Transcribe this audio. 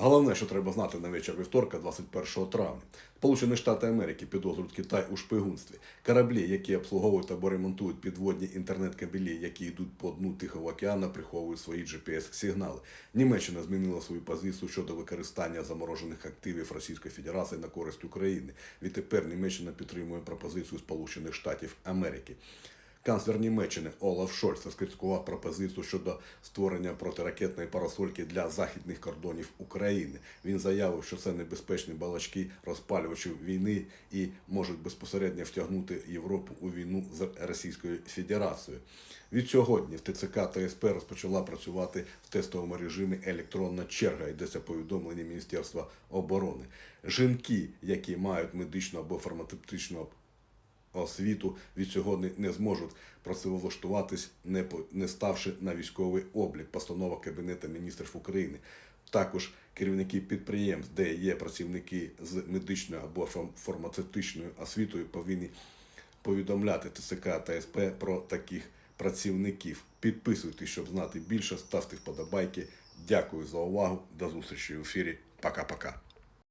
Головне, що треба знати на вечір вівторка, 21 травня. Сполучені Штати Америки підозрюють Китай у шпигунстві. Кораблі, які обслуговують або ремонтують підводні інтернет-кабелі, які йдуть по дну Тихого океану, приховують свої GPS-сигнали. Німеччина змінила свою позицію щодо використання заморожених активів Російської Федерації на користь України. Відтепер Німеччина підтримує пропозицію Сполучених Штатів Америки. Канцлер Німеччини Олаф Шольц розкритикував пропозицію щодо створення протиракетної парасольки для західних кордонів України. Він заявив, що це небезпечні балачки розпалювачів війни і можуть безпосередньо втягнути Європу у війну з Російською Федерацією. Від сьогодні в ТЦК та СП розпочала працювати в тестовому режимі електронна черга. Йдеться повідомлення Міністерства оборони. Жінки, які мають медичну або фармацевтичну освіту від сьогодні не зможуть працевлаштуватись, не, по- не ставши на військовий облік. Постанова Кабінету міністрів України. Також керівники підприємств, де є працівники з медичною або фармацевтичною освітою, повинні повідомляти ТЦК та СП про таких працівників. Підписуйтесь, щоб знати більше, ставте вподобайки. Дякую за увагу. До зустрічі в ефірі. Пока-пока.